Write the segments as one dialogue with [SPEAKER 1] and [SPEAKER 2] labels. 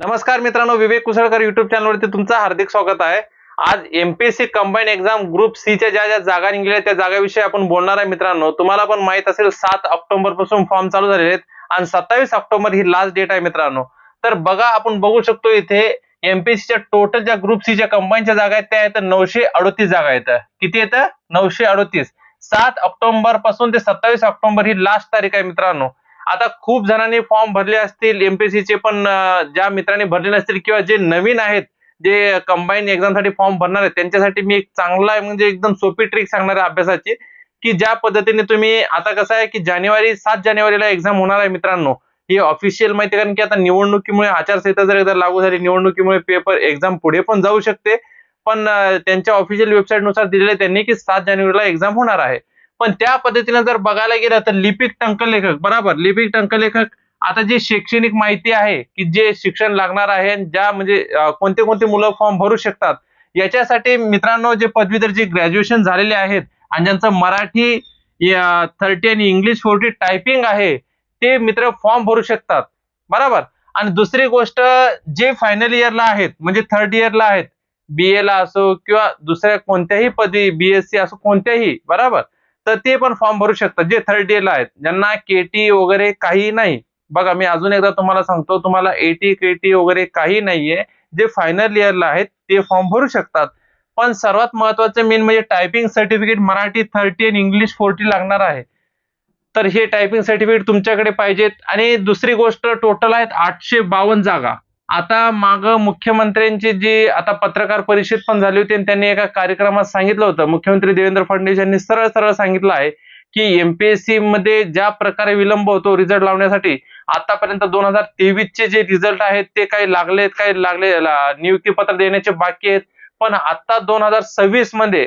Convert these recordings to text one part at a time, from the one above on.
[SPEAKER 1] नमस्कार मित्रांनो विवेक कुसळकर युट्यूब चॅनलवरती तुमचं हार्दिक स्वागत आहे. आज MPSC combine exam group C च्या ज्या ज्या जागा निघल्या त्या जागाविषयी आपण बोलणार आहे मित्रांनो. तुम्हाला पण माहीत असेल सात ऑक्टोबरपासून फॉर्म चालू झालेले आहेत आणि सत्तावीस ऑक्टोबर ही लास्ट डेट आहे मित्रांनो. तर बघा आपण बघू शकतो इथे एमपीएससीच्या टोटल ज्या ग्रुप सी च्या कंबाईनच्या जागा आहेत त्या आहेत नऊशे अडोतीस जागा आहेत. किती येतं नऊशे अडोतीस. सात ऑक्टोबरपासून ते सत्तावीस ऑक्टोबर ही लास्ट तारीख आहे मित्रांनो. आता खूप जणांनी फॉर्म भरले असतील एमपीएससी चे पण ज्या मित्रांनी भरले नसतील किंवा जे नवीन आहेत जे कंबाईन एक्झामसाठी फॉर्म भरणार आहेत त्यांच्यासाठी मी एक चांगला म्हणजे एकदम सोपी ट्रिक सांगणार आहे अभ्यासाची की ज्या पद्धतीने तुम्ही आता कसं आहे की जानेवारी सात जानेवारीला एक्झाम होणार आहे मित्रांनो. ही ऑफिशियल माहिती कारण की आता निवडणुकीमुळे आचारसंहिता जर एकदा लागू झाली निवडणुकीमुळे पेपर एक्झाम पुढे पण जाऊ शकते. पण त्यांच्या ऑफिशियल वेबसाईटनुसार दिलेले त्यांनी की सात जानेवारीला एक्झाम होणार आहे. पण त्या पद्धतीने जर बघायला गेलं तर लिपिक टंकलेखक बरोबर लिपिक टंकलेखक आता जी शैक्षणिक माहिती आहे की जे शिक्षण लागणार आहे ज्या म्हणजे कोणते कोणते मुलं फॉर्म भरू शकतात याच्यासाठी मित्रांनो जे पदवीधर जे ग्रॅज्युएशन झालेले आहेत आणि ज्यांचं मराठी थर्टी आणि इंग्लिश फोर्टी टायपिंग आहे ते मित्र फॉर्म भरू शकतात बरोबर. आणि दुसरी गोष्ट जे फायनल इयरला आहेत म्हणजे थर्ड इयरला आहेत बी ला असो किंवा दुसऱ्या कोणत्याही पदवी सी असो कोणत्याही बरोबर. तर ते पण फॉर्म भरू शकतात. जे थर्ड इयरला आहेत. ज्यांना केटी वगैरे काही नाही. बघा मी अजून एकदा तुम्हाला सांगतो तुम्हाला एटी केटी वगैरे काही नाहीये. जे फायनल इयरला आहेत ते फॉर्म भरू शकतात. पण सर्वात महत्वाचं मेन म्हणजे टायपिंग सर्टिफिकेट मराठी थर्टी आणि इंग्लिश फोर्टी लागणार आहे. तर हे टायपिंग सर्टिफिकेट तुमच्याकडे पाहिजेत. आणि दुसरी गोष्ट टोटल आहेत आठशे बावन्न जागा. आता माग मुख्यमंत्र्यांची जी आता पत्रकार परिषद पण झाली होती आणि त्यांनी एका कार्यक्रमात सांगितलं होतं. मुख्यमंत्री देवेंद्र फडणवीस यांनी सरळ सरळ सांगितलं आहे की एमपीएससी मध्ये ज्या प्रकारे विलंब होतो रिझल्ट लावण्यासाठी आतापर्यंत दोन हजार तेवीस चे जे रिझल्ट आहेत ते काही लागलेत काही लागले नियुक्तीपत्र नियुक्ती पत्र देण्याचे बाकी आहेत. पण आता दोन हजार सव्वीसमध्ये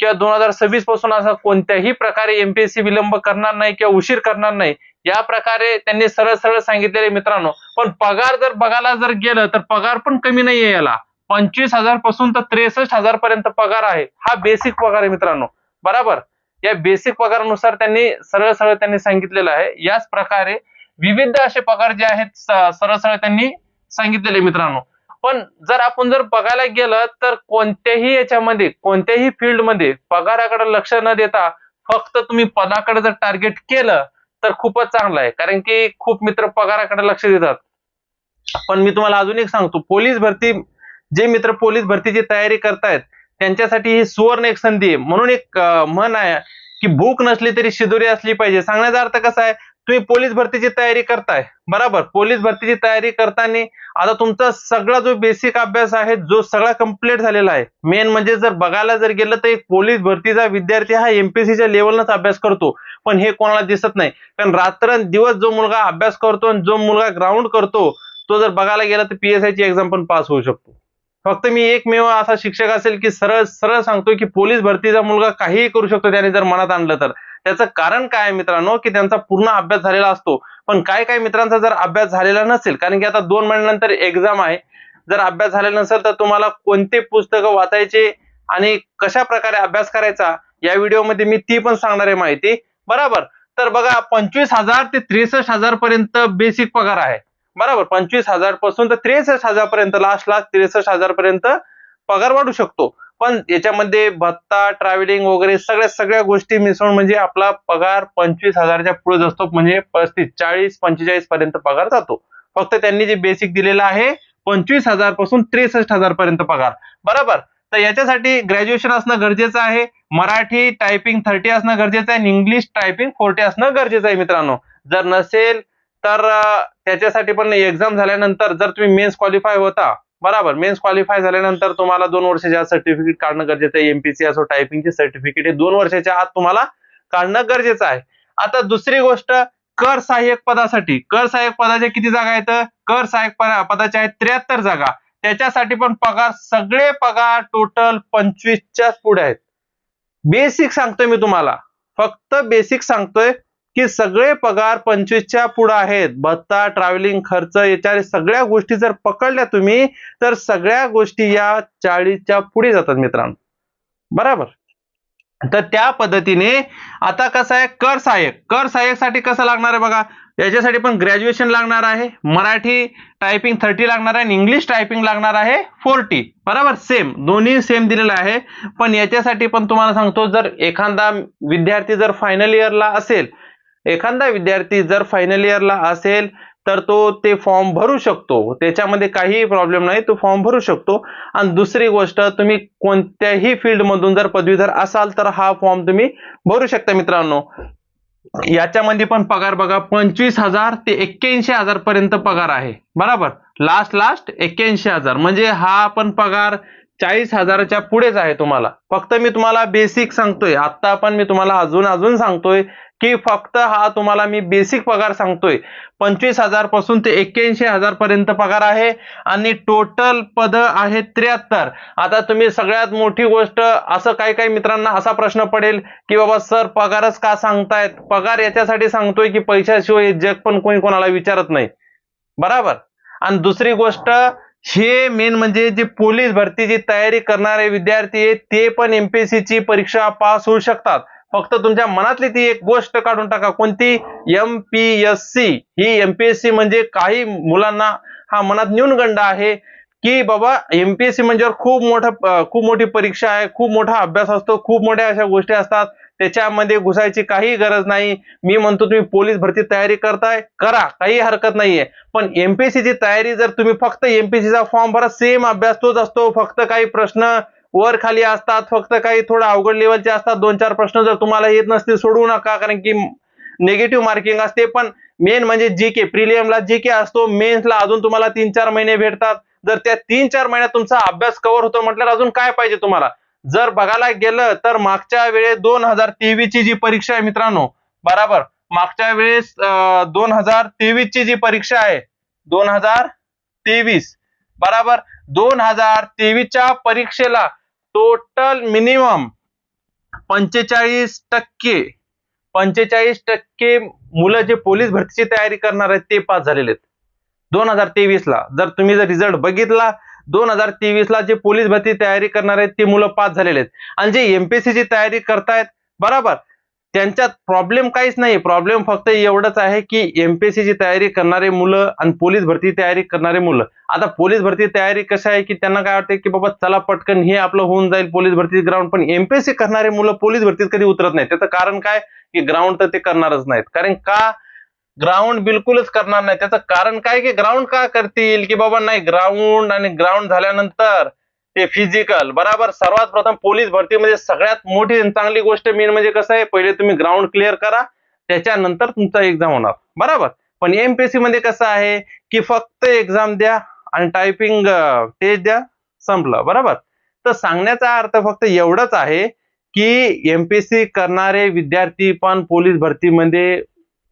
[SPEAKER 1] किंवा दोन हजार सव्वीसपासून असा कोणत्याही प्रकारे एमपीएससी विलंब करणार नाही किंवा उशीर करणार नाही या प्रकारे त्यांनी सरळ सरळ सांगितलेले मित्रांनो. पण पगार जर बघायला जर गेलं तर पगार पण कमी नाहीये याला. पंचवीस हजारपासून तर त्रेसष्ट हजार पर्यंत पगार आहे. हा बेसिक पगार आहे मित्रांनो. बरोबर? या बेसिक पगारानुसार त्यांनी सरळ सरळ त्यांनी सांगितलेलं आहे. याच प्रकारे विविध असे पगार जे आहेत सरळ सरळ त्यांनी सांगितलेले मित्रांनो. पण जर आपण जर बघायला गेलं तर कोणत्याही याच्यामध्ये कोणत्याही फील्डमध्ये पगाराकडे लक्ष न देता फक्त तुम्ही पदाकडे जर टार्गेट केलं तर खूपच चांगलं आहे. कारण की खूप मित्र पगाराकडे लक्ष देतात. पण मी तुम्हाला अजून एक सांगतो. पोलीस भरती जे मित्र पोलीस भरतीची तयारी करतायत त्यांच्यासाठी ही सुवर्ण एक संधी आहे. म्हणून एक मन म्हण आहे की भूक नसली तरी शिदोरी असली पाहिजे. सांगण्याचा अर्थ कसा आहे? तुम्ही पोलीस भरतीची तयारी करताय. बरोबर. पोलीस भरतीची तयारी करताना आता तुमचा सगळा जो बेसिक अभ्यास आहे जो सगळा कंप्लीट झालेला आहे. मेन म्हणजे जर बघायला जर गेलं तर एक पोलीस भरतीचा विद्यार्थी हा एमपीसीच्या लेवलनच अभ्यास करतो. पण हे कोणाला दिसत नाही. कारण रात्र दिवस जो मुलगा अभ्यास करतो आणि जो मुलगा ग्राउंड करतो तो जर बघायला गेला तर पीएसआयची एक्झाम पण पास होऊ शकतो. फक्त मी एकमेव असा शिक्षक असेल की सरळ सरळ सांगतो की पोलीस भरतीचा मुलगा काहीही करू शकतो त्याने जर मनात आणलं तर. त्याचं कारण काय आहे मित्रांनो? की त्यांचा पूर्ण अभ्यास झालेला असतो. पण काय काय मित्रांचा जर अभ्यास झालेला नसेल कारण की आता दोन महिन्यानंतर एक्झाम आहे. जर अभ्यास झालेला नसेल तर तुम्हाला कोणते पुस्तकं वाचायचे आणि कशा प्रकारे अभ्यास करायचा या व्हिडिओमध्ये मी ती पण सांगणार आहे माहिती. बरोबर? तर बघा पंचवीस हजार ते त्रेसष्ट हजार पर्यंत बेसिक पगार आहे. बरोबर? पंचवीस हजारपासून तर त्रेसष्ट हजार पर्यंत लास्ट लास्ट त्रेसष्ट हजार पर्यंत पगार वाढू शकतो. पण याच्यामध्ये भत्ता ट्रॅव्हलिंग वगैरे सगळ्या सगळ्या गोष्टी मिसळून म्हणजे आपला पगार पंचवीस हजारच्या पुढे असतो म्हणजे पस्तीस चाळीस पंचेचाळीस पर्यंत पगार जातो. फक्त त्यांनी जे बेसिक दिलेलं आहे पंचवीस हजारपासून त्रेसष्ट हजार पर्यंत पगार. बरोबर? तर याच्यासाठी ग्रॅज्युएशन असणं गरजेचं आहे मराठी टायपिंग थर्टी असणं गरजेचं आहे आणि इंग्लिश टायपिंग फोर्टी असणं गरजेचं आहे मित्रांनो. जर नसेल तर त्याच्यासाठी पण एक्झाम झाल्यानंतर जर तुम्ही मेन्स क्वालिफाय होता बरोबर. मेन्स क्वालिफाय झाल्यानंतर तुम्हाला दोन वर्षाच्या सर्टिफिकेट काढणं गरजेचं आहे. एमपीसी असो टायपिंगचे सर्टिफिकेट हे दोन वर्षाच्या आत तुम्हाला काढणं गरजेचं आहे. आता दुसरी गोष्ट कर सहाय्यक पदासाठी. कर सहाय्यक पदाच्या किती जागा आहेत? कर सहाय्यक पदा- पदाच्या आहेत त्र्याहत्तर जागा. त्याच्यासाठी पण पगार सगळे पगार टोटल पंचवीसच्याच पुढे आहेत. बेसिक सांगतोय मी तुम्हाला. फक्त बेसिक सांगतोय. की सगळे पगार पंचवीसच्या पुढे आहेत. भत्ता ट्रॅव्हलिंग खर्च याच्या सगळ्या गोष्टी जर पकडल्या तुम्ही तर सगळ्या गोष्टी या चाळीसच्या पुढे जातात मित्रांनो. बरोबर? तर त्या पद्धतीने आता कसं आहे कर सहाय्यक. कर सहाय्यकसाठी कसं लागणार आहे बघा? याच्यासाठी पण ग्रॅज्युएशन लागणार आहे. मराठी टायपिंग थर्टी लागणार आहे आणि इंग्लिश टायपिंग लागणार आहे फोर्टी बरोबर? सेम दोन्ही सेम दिलेलं आहे. पण याच्यासाठी पण तुम्हाला सांगतो जर एखादा विद्यार्थी जर फायनल इयरला असेल एखादा विद्यार्थी जर फायनल इयरला असेल तर तो ते फॉर्म भरू शकतो. त्याच्यामध्ये काहीही प्रॉब्लेम नाही तो फॉर्म भरू शकतो. आणि दुसरी गोष्ट तुम्ही कोणत्याही फील्डमधून जर पदवीधर असाल तर हा फॉर्म तुम्ही भरू शकता मित्रांनो. याच्यामध्ये पण पगार बघा पंचवीस हजार ते एक्क्याऐंशी हजार पर्यंत पगार आहे. बरोबर? लास्ट लास्ट एक्क्याऐंशी हजार. म्हणजे हा पण पगार चाळीस हजाराच्या पुढेच आहे तुम्हाला. फक्त मी तुम्हाला बेसिक सांगतोय. आता पण मी तुम्हाला अजून अजून सांगतोय. की फक्त हा तुम्हाला मी बेसिक पगार सांगतोय. पंचवीस हजारपासून ते एक्क्याऐंशी हजार पर्यंत पगार आहे आणि टोटल पद आहे त्र्याहत्तर. आता तुम्ही सगळ्यात मोठी गोष्ट असं काही काही मित्रांना असा प्रश्न पडेल की बाबा सर पगारच का सांगतायत? पगार याच्यासाठी सांगतोय की पैशाशिवाय जग पण कोणी कोणाला विचारत नाही. बराबर? आणि दुसरी गोष्ट हे मेन म्हणजे जे पोलीस भरतीची तयारी करणारे विद्यार्थी आहेत ते पण एमपीएससीची परीक्षा पास होऊ शकतात. फक्त तुमच्या मनातली ती एक गोष्ट काढून टाका. कोणती? एम पी एस सी ही एम पी एस सी म्हणजे काही मुलांना हा मनात न्यूनगंड आहे की बाबा एम पी एस सी म्हणजे खूप मोठा खूप मोठी परीक्षा आहे खूप मोठा अभ्यास असतो खूप मोठ्या अशा गोष्टी असतात त्याच्यामध्ये घुसायची काही गरज नाही. मी म्हणतो तुम्ही पोलीस भरती तयारी करताय करा काही हरकत नाहीये. पण एमपीएससीची तयारी जर तुम्ही फक्त एमपीएससीचा फॉर्म भरा सेम अभ्यास तोच असतो फक्त काही प्रश्न वर खाली असतात फक्त काही थोडं अवघड लेवलचे असतात. दोन चार प्रश्न जर तुम्हाला येत नसतील सोडवू नका कारण की निगेटिव्ह मार्किंग असते. पण मेन म्हणजे जी के प्रिलियमला जी के असतो. मेन्सला अजून तुम्हाला तीन चार महिने भेटतात. जर त्या तीन चार महिन्यात तुमचा अभ्यास कव्हर होतो म्हटल्यावर अजून काय पाहिजे तुम्हाला? जर बघायला गेलं तर मागच्या वेळेस दोन हजार तेवीस ची जी परीक्षा आहे मित्रांनो बराबर. मागच्या वेळेस दोन हजार तेवीस ची जी परीक्षा आहे दोन हजार तेवीस बराबर. दोन हजार तेवीसच्या परीक्षेला टोटल मिनिमम पंचेचाळीस टक्के पंचेचाळीस टक्के मुलं जे पोलीस भरतीची तयारी करणार आहेत ते पास झालेले आहेत. दोन हजार तेवीस ला जर तुम्ही जर रिझल्ट बघितला दोन हजार तेवीस ला जे पोलीस भरती तयारी करणार आहेत ते मुलं पास झालेले आहेत. आणि जे एमपीएससीची तयारी करतायत बरोबर. त्यांच्यात प्रॉब्लेम काहीच नाही. प्रॉब्लेम फक्त एवढंच आहे की एमपीएससी ची तयारी करणारे मुलं आणि पोलीस भरती तयारी करणारे मुलं. आता पोलीस भरती तयारी कसं आहे की त्यांना काय वाटतं की बाबा चला पटकन हे आपलं होऊन जाईल पोलीस भरती ग्राउंड पण एमपीएससी करणारे मुलं पोलीस भरतीत कधी उतरत नाही त्याचं कारण काय? की ग्राउंड तर ते करणारच नाहीत. कारण का? ग्राउंड बिलकुलच करणार नाही. त्याचं कारण काय की ग्राउंड का करतील? की बाबा नाही ग्राउंड आणि ग्राउंड झाल्यानंतर ते फिजिकल बराबर? सर्वात प्रथम पोलीस भरतीमध्ये सगळ्यात मोठी चांगली गोष्ट मेन म्हणजे कसं आहे? पहिले तुम्ही ग्राउंड क्लिअर करा त्याच्यानंतर तुमचा एक्झाम होणार. बरोबर? पण एमपीएससी मध्ये कसं आहे की फक्त एक्झाम द्या आणि टायपिंग टेस्ट द्या संपलं. बरोबर? तर सांगण्याचा अर्थ फक्त एवढंच आहे की एमपीएससी करणारे विद्यार्थी पण पोलीस भरतीमध्ये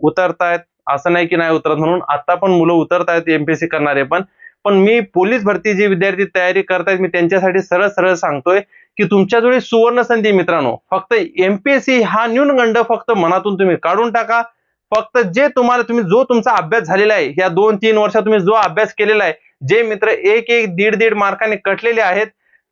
[SPEAKER 1] उतरतायत. असं नाही की नाही उतरत म्हणून आता पण मुलं उतरतायत एमपीएससी करणारे पण. पण मी पोलीस भरती जे विद्यार्थी तयारी करतायत मी त्यांच्यासाठी सरळ सरळ सांगतोय की तुमच्याजवळ सुवर्ण संधी मित्रांनो. फक्त एमपीएससी हा न्यूनगंड फक्त मनातून तुम्ही काढून टाका. फक्त जे तुम्हाला तुम्ही जो तुमचा अभ्यास झालेला आहे या दोन तीन वर्षात तुम्ही जो अभ्यास केलेला आहे जे मित्र एक एक दीड दीड मार्काने कटलेले आहेत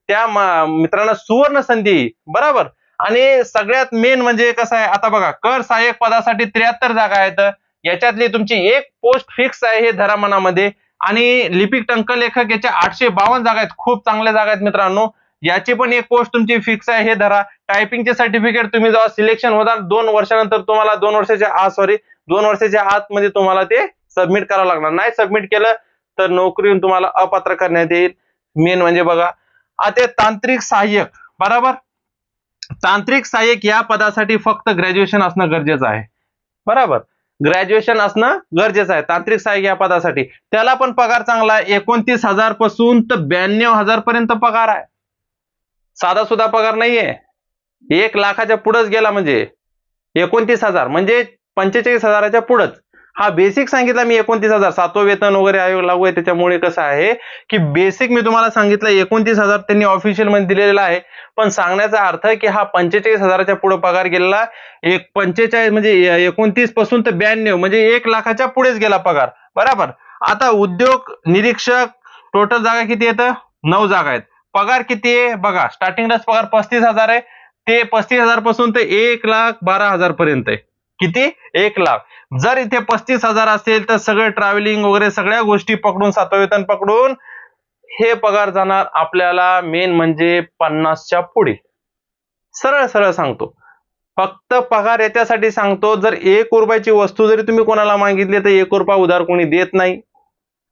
[SPEAKER 1] त्या मित्रांना सुवर्ण संधी बरोबर? आणि सगळ्यात मेन म्हणजे कसं आहे आता बघा कर सहाय्यक पदासाठी त्र्याहत्तर जागा आहेत. याच्यातली तुमची एक पोस्ट फिक्स आहे हे धरा मनामध्ये आणि लिपिक टंकलेखक याच्या आठशे बावन्न जागा आहेत. खूप चांगल्या जागा आहेत मित्रांनो. याची पण एक पोस्ट तुमची फिक्स आहे. हे धरा. टायपिंगचे सर्टिफिकेट तुम्ही जेव्हा सिलेक्शन होता दोन वर्षानंतर तुम्हाला दोन वर्षाच्या आत सॉरी दोन वर्षाच्या आत मध्ये तुम्हाला ते सबमिट करावं लागणार. नाही सबमिट केलं तर नोकरीहून तुम्हाला अपात्र करण्यात येईल. मेन म्हणजे बघा. आता तांत्रिक सहाय्यक. बरोबर? तांत्रिक सहाय्यक या पदासाठी फक्त ग्रॅज्युएशन असणं गरजेचं आहे. बरोबर? ग्रॅज्युएशन असणं गरजेचं आहे. तांत्रिक सहाय्य या पदासाठी. त्याला पण पगार चांगला आहे. एकोणतीस हजारपासून तर ब्याण्णव हजार पर्यंत पगार आहे. साधा सुद्धा पगार नाहीये. एक लाखाच्या पुढंच गेला म्हणजे. एकोणतीस हजार. म्हणजे पंचेचाळीस हजाराच्या पुढंच. हा बेसिक सांगितला मी एकोणतीस हजार. सातवं वेतन वगैरे आयोग लागू आहे. त्याच्यामुळे कसं आहे की बेसिक मी तुम्हाला सांगितलं एकोणतीस हजार त्यांनी ऑफिशियलमध्ये दिलेला आहे. पण सांगण्याचा अर्थ की हा पंचेचाळीस हजाराच्या पुढे पगार गेलेला एक पंचेचाळीस म्हणजे एकोणतीसपासून तर ब्याण्णव म्हणजे एक लाखाच्या पुढेच गेला पगार. बरोबर? आता उद्योग निरीक्षक टोटल जागा किती येतं नऊ जागा आहेत. पगार किती आहे? बघा स्टार्टिंगलाच पगार पस्तीस हजार आहे. ते पस्तीस हजारपासून ते एक लाख बारा हजार पर्यंत आहे. किती? एक लाख. जर इथे पस्तीस हजार असेल तर सगळे ट्रॅव्हलिंग वगैरे सगळ्या गोष्टी पकडून सातवेतन वेतन पकडून हे पगार जाणार आपल्याला मेन म्हणजे पन्नासच्या पुढे. सरळ सरळ सांगतो. फक्त पगार याच्यासाठी सांगतो जर एक रुपयाची वस्तू जरी तुम्ही कोणाला मागितली तर एक रुपया उधार कोणी देत नाही.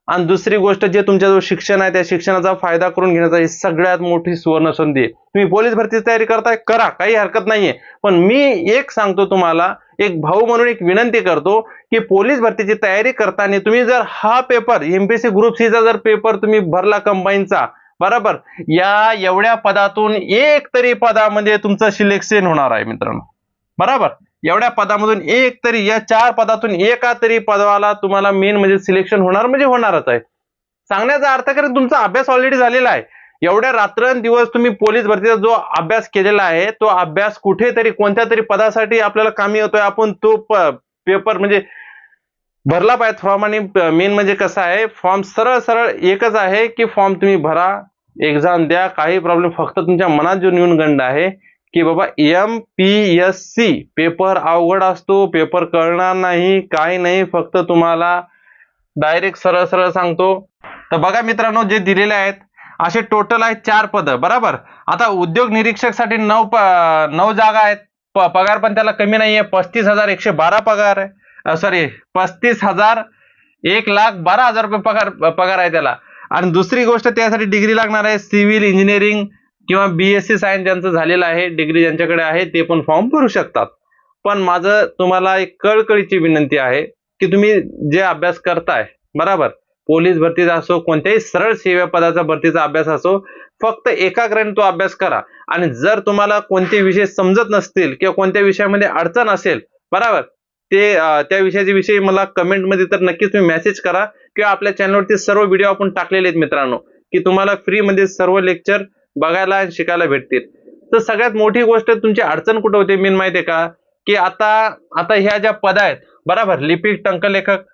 [SPEAKER 1] आणि दुसरी गोष्ट जे तुमच्याजवळ शिक्षण आहे त्या शिक्षणाचा फायदा करून घेण्याचा ही सगळ्यात मोठी सुवर्ण संधी आहे. तुम्ही पोलीस भरतीची तयारी करताय? करा. काही हरकत नाहीये. पण मी एक सांगतो तुम्हाला एक भाऊ म्हणून एक विनंती करतो की पोलीस भरतीची तयारी करताना तुम्ही जर हा पेपर एमपीसी ग्रुप सीचा जर पेपर तुम्ही भरला कंबाईनचा बरोबर? या एवढ्या पदातून एक तरी पदामध्ये तुमचं सिलेक्शन होणार आहे मित्रांनो. बरोबर? एवढ्या पदामधून एक तरी या चार पदातून एका तरी पदाला तुम्हाला मेन म्हणजे सिलेक्शन होणार म्हणजे होणारच आहे. सांगण्याचा अर्थ कारण तुमचा अभ्यास ऑलरेडी झालेला आहे. एवढ्या रात्रंदिवस तुम्ही पोलीस भरतीचा जो अभ्यास केलेला आहे तो अभ्यास कुठेतरी कोणत्या तरी पदासाठी आपल्याला कामी होतोय आपण तो पेपर म्हणजे भरला पाहिजे फॉर्म आणि मेन म्हणजे कसं आहे फॉर्म सरळ सरळ एकच आहे की फॉर्म तुम्ही भरा एक्झाम द्या काही प्रॉब्लेम फक्त तुमच्या मनात जो न्यूनगंड आहे की बाबा M P S C paper अवघड असतो पेपर कळणार नाही काही नाही फक्त तुम्हाला डायरेक्ट सरळ सरळ सांगतो. तर बघा मित्रांनो जे दिलेले आहेत असे टोटल आहेत चार पद बरोबर? आता उद्योग निरीक्षकसाठी नऊ प- नऊ जागा आहेत. प- पगार पण त्याला कमी नाही आहे पस्तीस हजार एकशे बारा पगार आहे. सॉरी पस्तीस हजार एक लाख बारा हजार रुपये पगार पगार आहे त्याला. आणि दुसरी गोष्ट त्यासाठी डिग्री लागणार आहे. सिव्हिल इंजिनिअरिंग किंवा बी एस सी सायन्स ज्यांचं झालेलं आहे डिग्री ज्यांच्याकडे आहे ते पण फॉर्म भरू शकतात. पण माझं तुम्हाला एक कळकळीची विनंती आहे की तुम्ही जे अभ्यास करताय बरोबर? पोलीस भरतीचा असो कोणत्याही सरळ सेवा पदाचा भरतीचा अभ्यास असो फक्त एकाग्राने तो अभ्यास करा. आणि जर तुम्हाला कोणते विषय समजत नसतील किंवा कोणत्या विषयामध्ये अडचण असेल बरोबर? ते त्या विषयाच्या विषयी मला कमेंटमध्ये तर नक्कीच तुम्ही मेसेज करा किंवा आपल्या चॅनलवरती सर्व व्हिडिओ आपण टाकलेले आहेत मित्रांनो की तुम्हाला फ्रीमध्ये सर्व लेक्चर बघायला आणि शिकायला भेटतील. तर सगळ्यात मोठी गोष्ट तुमची अडचण कुठं होते मेन माहिती आहे का? की आता आता ह्या ज्या पदा आहेत बरोबर? लिपिक टंकलेखक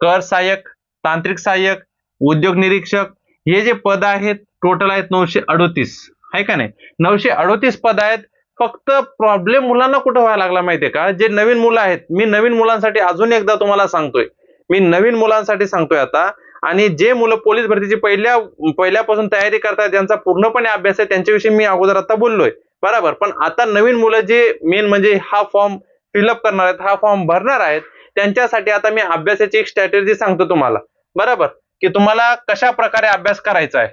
[SPEAKER 1] कर सहाय्यक तांत्रिक सहाय्यक उद्योग निरीक्षक हे जे पद आहेत टोटल आहेत नऊशे अडोतीस. आहे का नाही? नऊशे अडोतीस पद आहेत फक्त प्रॉब्लेम मुलांना कुठं व्हायला लागला माहितीये का? जे नवीन मुलं आहेत मी नवीन मुलांसाठी अजून एकदा तुम्हाला सांगतोय. मी नवीन मुलांसाठी सांगतोय आता. आणि जे मुलं पोलीस भरतीची पहिल्या पहिल्यापासून तयारी करतात ज्यांचा पूर्णपणे अभ्यास आहे त्यांच्याविषयी मी अगोदर आता बोललोय. बरोबर. पण आता नवीन मुलं जे मेन म्हणजे हा फॉर्म फिलअप करणार आहेत हा फॉर्म भरणार आहेत त्यांच्यासाठी आता मी अभ्यासाची एक स्ट्रॅटेजी सांगतो तुम्हाला. बरोबर? की तुम्हाला कशा प्रकारे अभ्यास करायचा आहे?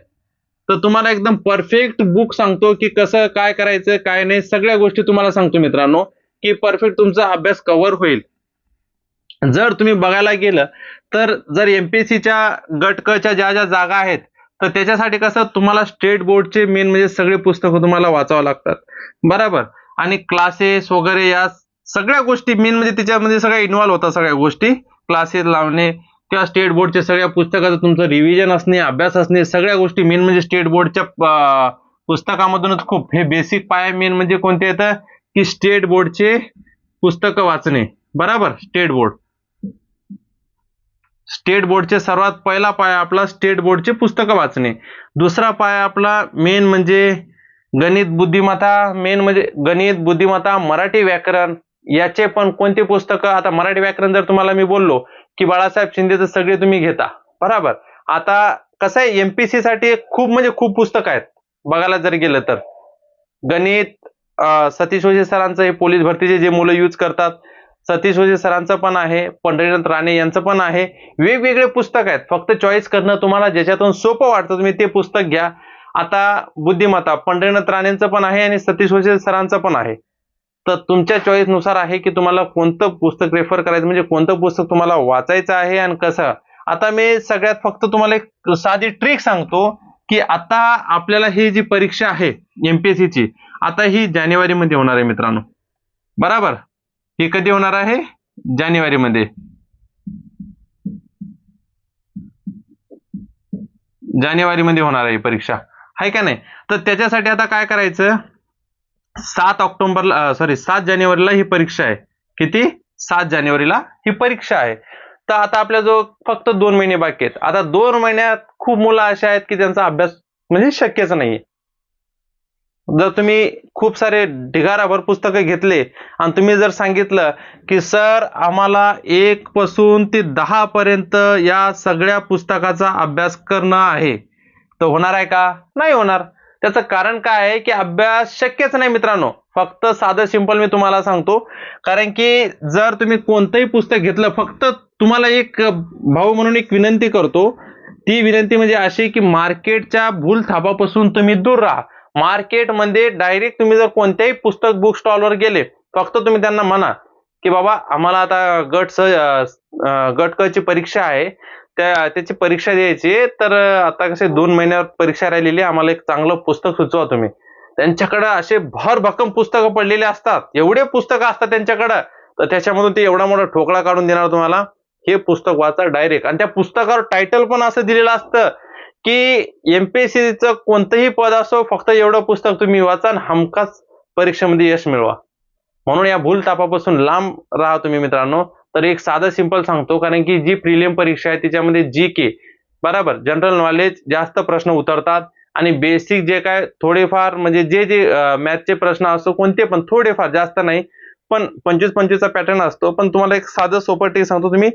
[SPEAKER 1] तर तुम्हाला एकदम परफेक्ट बुक सांगतो की कसं काय करायचं काय नाही सगळ्या गोष्टी तुम्हाला सांगतो मित्रांनो की परफेक्ट तुमचा अभ्यास कव्हर होईल. जर तुम्ही बघायला गेलं तर जर एमपीएससीच्या गटकच्या ज्या ज्या जागा आहेत तर त्याच्यासाठी कसं तुम्हाला स्टेट बोर्डचे मेन म्हणजे सगळे पुस्तकं तुम्हाला वाचावं लागतात. बरोबर? आणि क्लासेस वगैरे या सगळ्या गोष्टी मेन म्हणजे त्याच्यामध्ये सगळ्या इन्व्हॉल्व्ह होतात सगळ्या गोष्टी. क्लासेस लावणे किंवा स्टेट बोर्डच्या सगळ्या पुस्तकाचं तुमचं रिव्हिजन असणे अभ्यास असणे सगळ्या गोष्टी मेन म्हणजे स्टेट बोर्डच्या पुस्तकामधूनच खूप. हे बेसिक पाय मेन म्हणजे कोणते येतं? की स्टेट बोर्डचे पुस्तकं वाचणे. बरोबर? स्टेट बोर्ड स्टेट बोर्डचे सर्वात पहिला पाय आपला स्टेट बोर्डचे पुस्तकं वाचणे. दुसरा पाय आपला मेन म्हणजे गणित बुद्धिमत्ता मेन म्हणजे गणित बुद्धिमत्ता मराठी व्याकरण. याचे पण कोणते पुस्तकं? आता मराठी व्याकरण जर तुम्हाला मी बोललो की बाळासाहेब शिंदेचं सगळे तुम्ही घेता. बरोबर. आता कसं आहे एमपीसी साठी खूप म्हणजे खूप पुस्तक आहेत. बघायला जर गेलं तर. गणित सतीश ओझे सरांचं हे पोलीस भरतीचे जे मुलं यूज करतात सतीश ओझे सरांचं पण आहे पंढरीनाथ राणे यांचं पण आहे. वेगवेगळे पुस्तक आहेत. फक्त चॉईस करणं तुम्हाला ज्याच्यातून सोपं वाटतं तुम्ही ते पुस्तक घ्या. आता बुद्धिमत्ता पंढरीनाथ राणेंचं पण आहे आणि सतीश ओझे सरांचं पण आहे. तर तुमच्या चॉईसनुसार आहे की तुम्हाला कोणतं पुस्तक रेफर करायचं? म्हणजे कोणतं पुस्तक तुम्हाला वाचायचं आहे आणि कसं? आता मी सगळ्यात फक्त तुम्हाला एक साधी ट्रिक सांगतो की आता आपल्याला ही जी परीक्षा आहे एमपीएससी ची आता ही जानेवारीमध्ये होणार आहे मित्रांनो. बरोबर? ही कधी होणार आहे? जानेवारीमध्ये. जानेवारीमध्ये होणार आहे ही परीक्षा. आहे का नाही? तर त्याच्यासाठी आता काय करायचं? सात ऑक्टोबरला सॉरी सात जानेवारीला ही परीक्षा आहे. किती? सात जानेवारीला ही परीक्षा आहे. तर आता आपल्या जो फक्त दोन महिने बाकी आहेत. आता दोन महिन्यात खूप मुलं अशा आहेत की त्यांचा अभ्यास म्हणजे शक्यच नाहीये. जर तुम्ही खूप सारे ढिगाराभर पुस्तकं घेतले आणि तुम्ही जर सांगितलं की सर आम्हाला एक पासून ते दहा पर्यंत या सगळ्या पुस्तकाचा अभ्यास करणं आहे. तर होणार आहे का? नाही होणार. त्याचं कारण काय आहे की अभ्यास शक्यच नाही मित्रांनो. फक्त साधं सिंपल मी तुम्हाला सांगतो. कारण की जर तुम्ही कोणतंही पुस्तक घेतलं फक्त तुम्हाला एक भाऊ म्हणून एक विनंती करतो. ती विनंती म्हणजे अशी की मार्केटच्या भूल थापापासून तुम्ही दूर राहा. मार्केटमध्ये डायरेक्ट तुम्ही जर कोणत्याही पुस्तक बुक स्टॉलवर गेले फक्त तुम्ही त्यांना म्हणा की बाबा आम्हाला आता गट स गटकची ची परीक्षा आहे. त्या त्याची परीक्षा द्यायची. तर आता कसे दोन महिन्यावर परीक्षा राहिलेली आहे, आम्हाला एक चांगलं पुस्तक सुचवा तुम्ही. त्यांच्याकडं असे भरभक्कम पुस्तकं पडलेले असतात. एवढे पुस्तकं असतात त्यांच्याकडं. तर त्याच्यामधून ते एवढा मोठा ठोकळा काढून देणार तुम्हाला. हे पुस्तक वाचा डायरेक्ट आणि त्या पुस्तकावर टायटल पण असं दिलेलं असतं की एमपीएससीचं कोणतंही पद असो फक्त एवढं पुस्तक तुम्ही वाचा आणि हमखास परीक्षेमध्ये यश मिळवा. म्हणून या भूल तापापासून लांब राहा तुम्ही मित्रांनो. तर एक साधं सिंपल सांगतो कारण की जी प्रिलियम परीक्षा आहे त्याच्यामध्ये जी के बराबर? जनरल नॉलेज जास्त प्रश्न उतरतात आणि बेसिक जे काय थोडेफार म्हणजे जे जे मॅथचे प्रश्न असतो कोणते पण थोडेफार जास्त नाही पण पंचवीस पंचवीसचा पॅटर्न असतो. पण तुम्हाला एक साधं सोपं टेक सांगतो तुम्ही.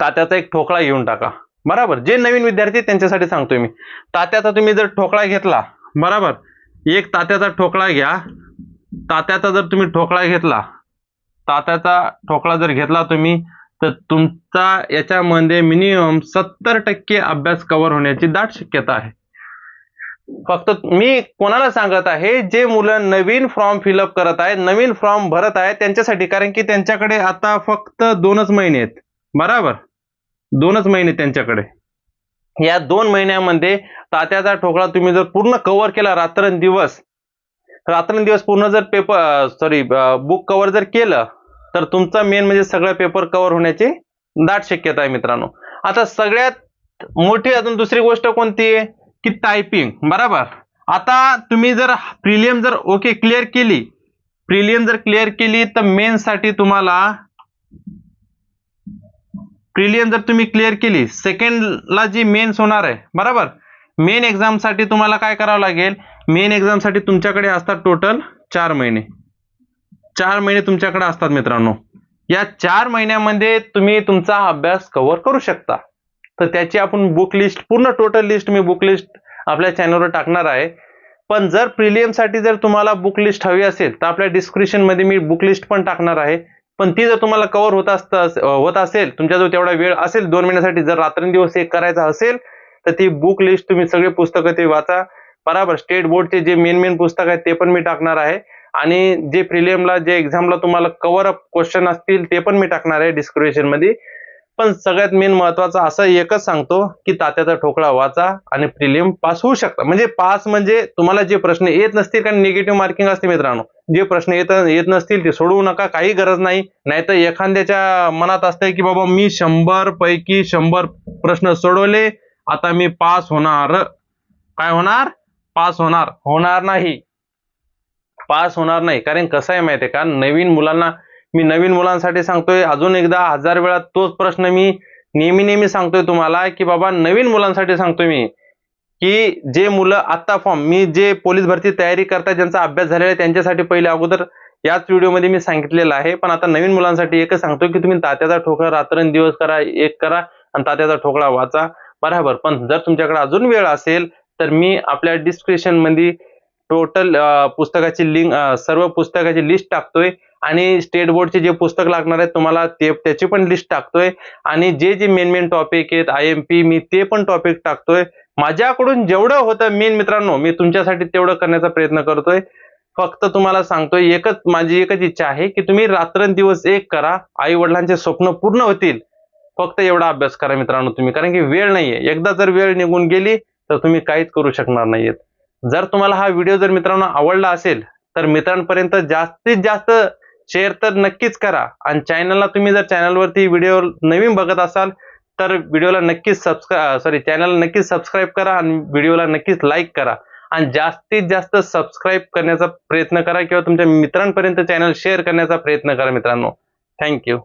[SPEAKER 1] तात्याचा एक ठोकळा घेऊन टाका. बरोबर? जे नवीन विद्यार्थी त्यांच्यासाठी सांगतोय मी. तात्याचा तुम्ही जर ठोकळा घेतला बरोबर? एक तात्याचा ठोकळा घ्या. तात्याचा जर तुम्ही ठोकळा घेतला तात्याचा ठोकळा जर घेतला तुम्ही तर तुमचा याच्यामध्ये मिनिमम सत्तर टक्के अभ्यास कव्हर होण्याची दाट शक्यता आहे. फक्त मी कोणाला सांगत आहे जे मुलं नवीन फॉर्म फिलअप करत आहेत नवीन फॉर्म भरत आहेत त्यांच्यासाठी. कारण की त्यांच्याकडे आता फक्त दोनच महिने आहेत. बराबर? दोनच महिने त्यांच्याकडे. या दोन महिन्यामध्ये तात्याचा ठोकळा तुम्ही जर पूर्ण कव्हर केला रात्रंदिवस रात्रंदिवस पूर्ण जर पेपर सॉरी बुक कव्हर जर केलं तर तुमचा मेन म्हणजे सगळं पेपर कव्हर होण्याची दाट शक्यता आहे मित्रांनो. आता सगळ्यात मोठी अजून दुसरी गोष्ट कोणती आहे? की टायपिंग बरोबर? आता तुम्ही जर प्रिलियम जर ओके क्लिअर केली प्रिलियम जर क्लिअर केली तर मेन साठी तुम्हाला प्रिलियम जर तुम्ही क्लिअर केली सेकंडला जी मेन्स होणार आहे बरोबर? मेन एक्झामसाठी तुम्हाला काय करावं लागेल? मेन एक्झामसाठी तुमच्याकडे असतात टोटल चार महिने. चार महिने तुमच्याकडे असतात मित्रांनो. या चार महिन्यामध्ये तुम्ही तुमचा अभ्यास कव्हर करू शकता. तर त्याची आपण बुक लिस्ट पूर्ण टोटल लिस्ट मी बुक लिस्ट आपल्या चॅनलवर टाकणार आहे. पण जर प्रिलियमसाठी जर तुम्हाला बुक लिस्ट हवी असेल तर आपल्या डिस्क्रिप्शनमध्ये मी बुक लिस्ट पण टाकणार आहे. पण ती जर तुम्हाला कव्हर होत असत होत असेल तुमच्याजवळ तेवढा वेळ असेल दोन महिन्यासाठी जर रात्रंदिवस एक करायचा असेल तर ती बुक लिस्ट तुम्ही सगळे पुस्तकं ते वाचा. बराबर स्टेट बोर्डचे जे मेन मेन पुस्तक आहेत ते पण मी टाकणार आहे. आणि जे प्रिलियमला जे एक्झामला तुम्हाला कव्हर अप क्वेश्चन असतील ते पण मी टाकणार आहे डिस्क्रिप्शनमध्ये पण सगळ्यात मेन महत्वाचं असं एकच सांगतो की तात्याचा ठोकळा वाचा आणि प्रिलियम पास होऊ शकता. म्हणजे पास म्हणजे तुम्हाला जे प्रश्न येत नसतील कारण निगेटिव्ह मार्किंग असते मित्रांनो. जे प्रश्न येत येत नसतील ते सोडवू नका काही गरज नाही. नाहीतर एखाद्याच्या मनात असतंय की बाबा मी शंभर पैकी शंभर प्रश्न सोडवले आता मी पास होणार. काय होणार? पास होणार. होणार नाही. पास होणार नाही. कारण कसं आहे माहितीये का? नवीन मुलांना मी नवीन मुलांसाठी सांगतोय अजून एकदा हजार वेळा तोच प्रश्न मी नेहमी नेहमी सांगतोय तुम्हाला की बाबा नवीन मुलांसाठी सांगतोय मी की जे मुलं आत्ता फॉर्म मी जे पोलीस भरती तयारी करतात ज्यांचा अभ्यास झालेला आहे त्यांच्यासाठी पहिले अगोदर याच व्हिडिओमध्ये मी सांगितलेलं आहे. पण आता नवीन मुलांसाठी एकच सांगतोय की तुम्ही तात्याचा ठोकळा रात्रंदिवस करा एक करा आणि तात्याचा ठोकळा वाचा. बरोबर. पण जर तुमच्याकडे अजून वेळ असेल तर मी आपल्या डिस्क्रिप्शनमध्ये टोटल पुस्तकाची लिंक सर्व पुस्तकाची लिस्ट टाकतोय. आणि स्टेट बोर्डचे जे पुस्तक लागणार आहेत तुम्हाला ते त्याची पण लिस्ट टाकतोय. आणि जे जे मेन मेन टॉपिक आहेत आय एम पी मी ते पण टॉपिक टाकतोय. माझ्याकडून जेवढं होतं मेन मित्रांनो मी तुमच्यासाठी तेवढं करण्याचा प्रयत्न करतोय. फक्त तुम्हाला सांगतोय एकच माझी एकच इच्छा आहे की तुम्ही रात्रंदिवस एक करा. आई वडिलांचे स्वप्न पूर्ण होतील. फक्त एवढा अभ्यास करा मित्रांनो तुम्ही कारण की वेळ नाहीये. एकदा जर वेळ निघून गेली तर तुम्ही काहीच करू शकणार नाहीयेत. जर तुम्हाला हा व्हिडिओ जर मित्रांनो आवडला असेल तर मित्रांपर्यंत जास्तीत जास्त शेअर तर नक्कीच करा. आणि चॅनलला तुम्ही जर चॅनलवरती व्हिडिओ नवीन बघत असाल तर व्हिडिओला नक्कीच सबस्क्रा सॉरी चॅनलला नक्कीच सबस्क्राईब करा आणि व्हिडिओला नक्कीच लाईक करा. आणि जास्तीत जास्त सबस्क्राईब करण्याचा प्रयत्न करा किंवा तुमच्या मित्रांपर्यंत चॅनल शेअर करण्याचा प्रयत्न करा मित्रांनो. थँक्यू